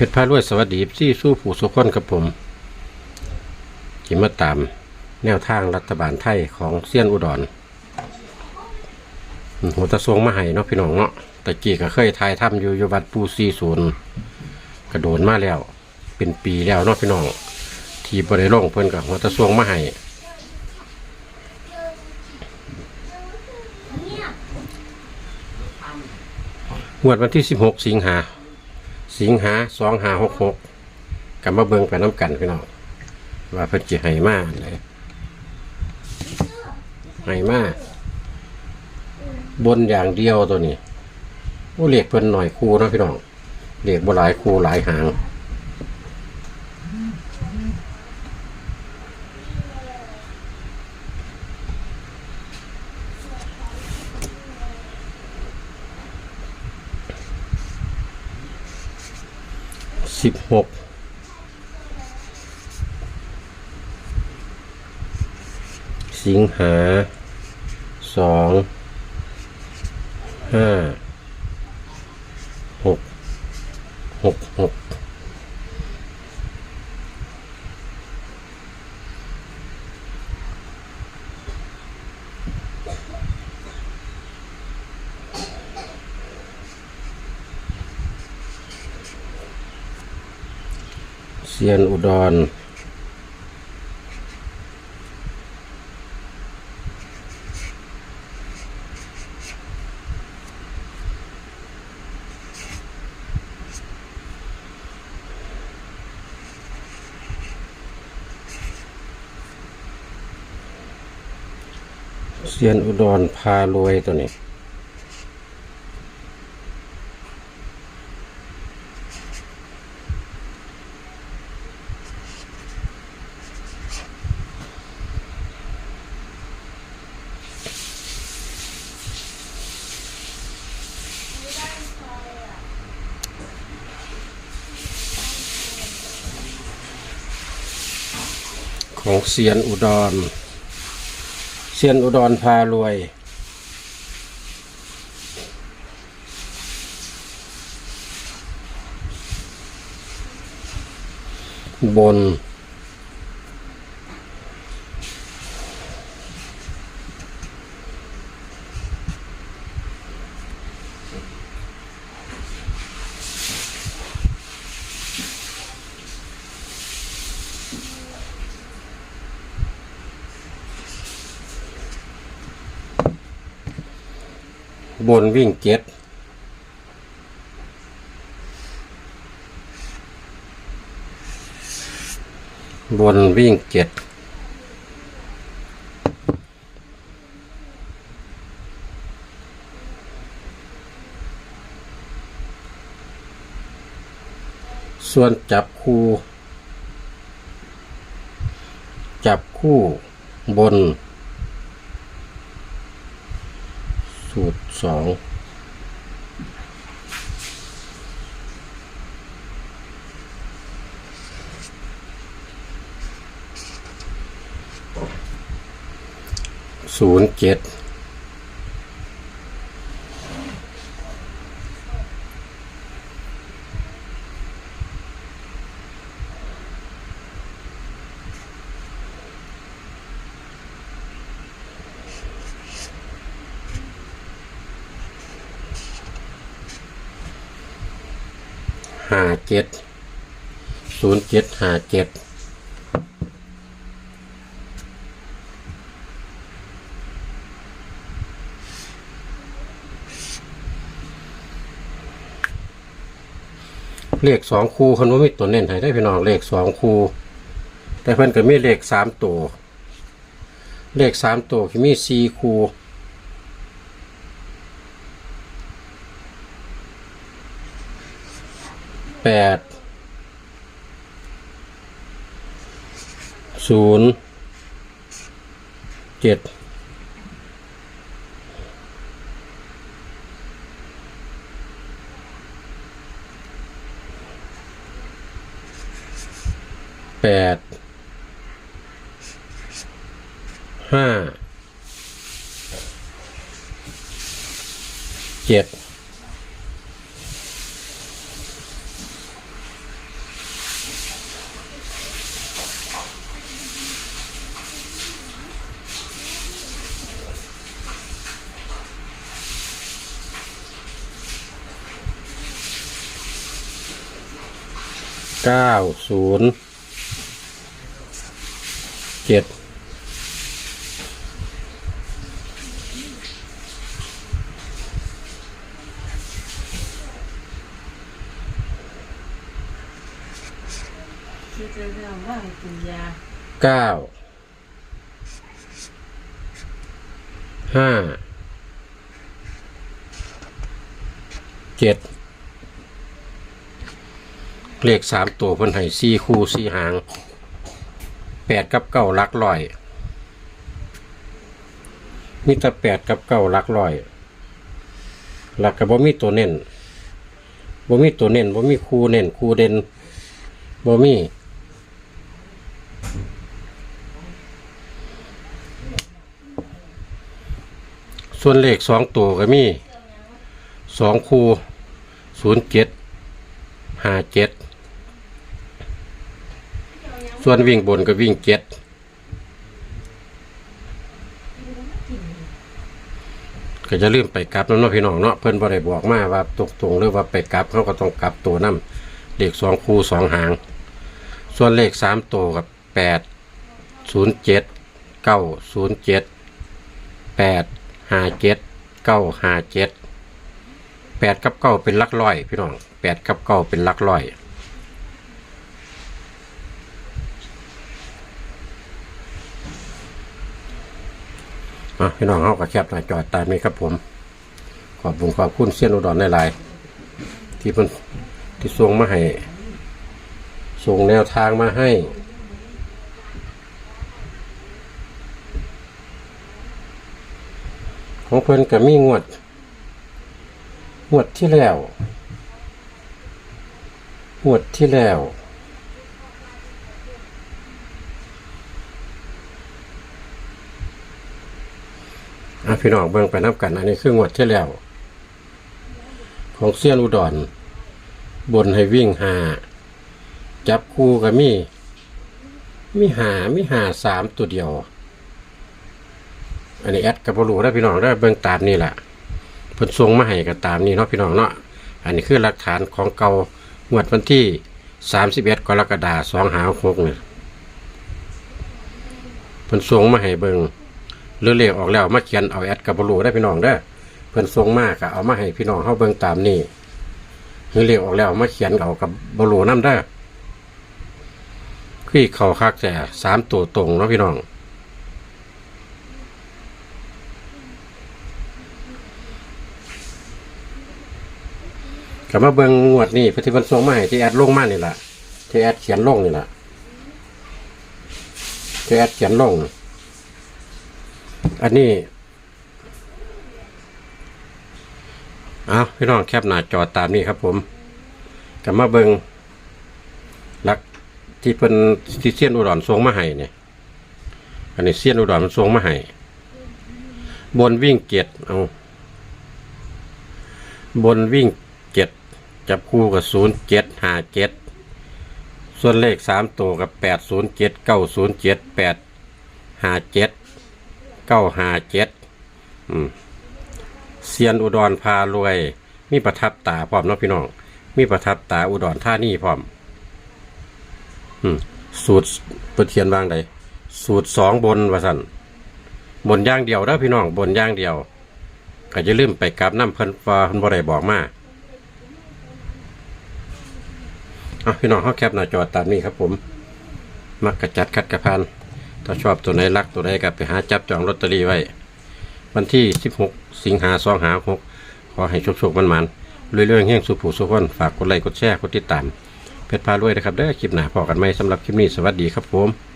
เพชรพารวยสวัสดีที่สู้ผู้สุขคนกับผมจิมาตาม แนวทางรัฐบาลไทยของเซียนอุดรหัวตะสวงมาให้เนาะพี่น้องเนาะต่กี้ก็เคยทายทำอยู่อยู่วัดปูซีศูนย์กระโดดมาแล้ว เป็นปีแล้วเนาะพี่น้อง ที่บริโลงเพิ่นกับหัวตะสวงมาให้งวดวันที่ 16 สิงหา สิงหาสองหาหกหกกลับมาเบิ่งไปน้ำกันพี่น้องว่าเพิ่นจะให้มาเลยให้มาบนอย่างเดียวตัวนี้โอ้เรียกเพิ่นหน่อยคูนะพี่น้องเรียกบ่หลายคูหลายหาง สิบหกสิงหาสองห้าหกหกหก ซียนอุดร เซียนอุดรพารวยตัวนี้ ของเซียนอุดร เซียนอุดรพารวย บน บนวิ่งเจ็ดบนวิ่งเจ็ดส่วนจับคู่ จับคู่บน สูตรสองศูนย์เจ็ด ห้าเจ็ดศูนย์เจ็ดห้าเจ็ดเลขสองคูคนว่ามีตัวเน้นให้ได้พี่น้องเลขสองคูแต่เพิ่นก็มีเลขสามตัว เลขสามตัวที่มีสี่คู ปดศูนย์เจ็ดแปดห้าเจ็ด เก้าศูนย์เจ็ดเก้าห้าเจ็ด เลขสามตัวเพิ่นให้สี่คู่สี่หางแปดกับเก้าลักร้อยมีแต่แปดกับเก้าลักร้อยหลักกับบ่มีตัวเน้นบ่มีตัวเน้นบ่มีคู่เน้นคู่เด่นบ่มีส่วนเลขสองตัวก็มีสองคูศูนย์เจ็ดห้าเจ็ด ส่วนวิ่งบนก็วิ่งเจ็ดก็จะลืมไปกลับแล้วเนาะพี่น้องเนาะเพิ่อนบ่ได้บอกมาว่าตกตรงหรือว่าไปกลับเขาก็ต้องกลับตัวนํเลขสองคู่สองหาง ส่วนเลขสามตัวกับแปดศูนย์เจ็ดเก้าศูนย์เจ็ดแปดห้าเจ็ดเก้าห้าเจ็ดแปดกับเก้าเป็นลักร้อย พี่น้องแปดกับเก้าเป็นลักร้อย อะพี่น้องเขาก็แคบหน้าจอตามนี้ครับผม ขอบคุณขอบคุณเสี้ยนอุดรในลายๆที่เพิ่นที่ส่งมาให้ส่งแนวทางมาให้ของเพิ่นก็มีงวด งวดที่แล้ว งวดที่แล้ว อะพี่น้องเบิ่งไปนับกัน อันนี้คืองวดที่แล้ว ของเซียนอุดร บนให้วิ่งหาจับคู่ก็มี มีหามีหาสามตัวเดียว อันนี้แอดกับบรูได้พี่น้องได้เบิ่งตามนี่แหละเพิ่นส่งมาให้ก็ตามนี่เนาะพี่น้องเนาะอันนี้คือหลักฐานของเก่างวดวันที่31กรกฎาคม256เนี่ยเพิ่นส่งมาให้เบิ่ง เรือเลขออกแล้วมาเขียนเอาแอดกับบรูได้พี่น้องเด้อเพิ่นส่งมาก็เอามาให้พี่น้องเฮาเบิ่งตามนี่เรือเลขออกแล้วมาเขียนเอากับบรูนำเด้อคือเข้าคักแต่สามตัวตรงเนาะพี่น้องกลับมาเบิ่งงวดนี่พระที่มันส่งมาให้ที่แอดลงมานี่แหละที่แอดเขียนลงนี่แหละที่แอดเขียนลง อันนี้เอาพี่น้องแคปหน้าจอตามนี้ครับผมกลับมาเบิงหลักที่เป็นที่เซียนอุดรส่งมาให้เนี่ยอันนี้เซียนอุดรมันส่งมาให้บนวิ่งเกียรเอาบนวิ่งเจ็ดจับคู่กับศูนย์เจ็ดห้าเจ็ดส่วนเลขสามตัวกับแปดศูนย์เจ็ดเก้าศูนย์เจ็ดแปดห้าเจ็ด เก้าห้าเจ็ดเซียนอุดรพารวย มีประทับตาพร้อมเนาะพี่น้อง มีประทับตาอุดรท่านี่พร้อม อืม สูตรเปิดเทียนวางใดสูตรสองบนว่าสันบนย่างเดียวเด้อพี่น้องบนย่างเดียว ก็จะลืมไปกราบน้ำเพิ่นฟ้าเพิ่นบ่ได้บอกมาอะพี่น้องเฮาแคปหน้าจอตามนี้ครับผม มักกระจัดคัดกระพัน ถ้าชอบตัวไหนรักตัวไหนก็ไปหาจับจองลอตเตอรี่ไว้ วันที่ 16 สิงหาคม2566ขอให้โชคโชคมันๆเรื่อยๆแห่งสุผูสุขคนฝากกดไลค์กดแชร์กดติดตามเพชรพารวยนะครับเด้อคลิปหน้าพอกันไหมสำหรับคลิปนี้สวัสดีครับผม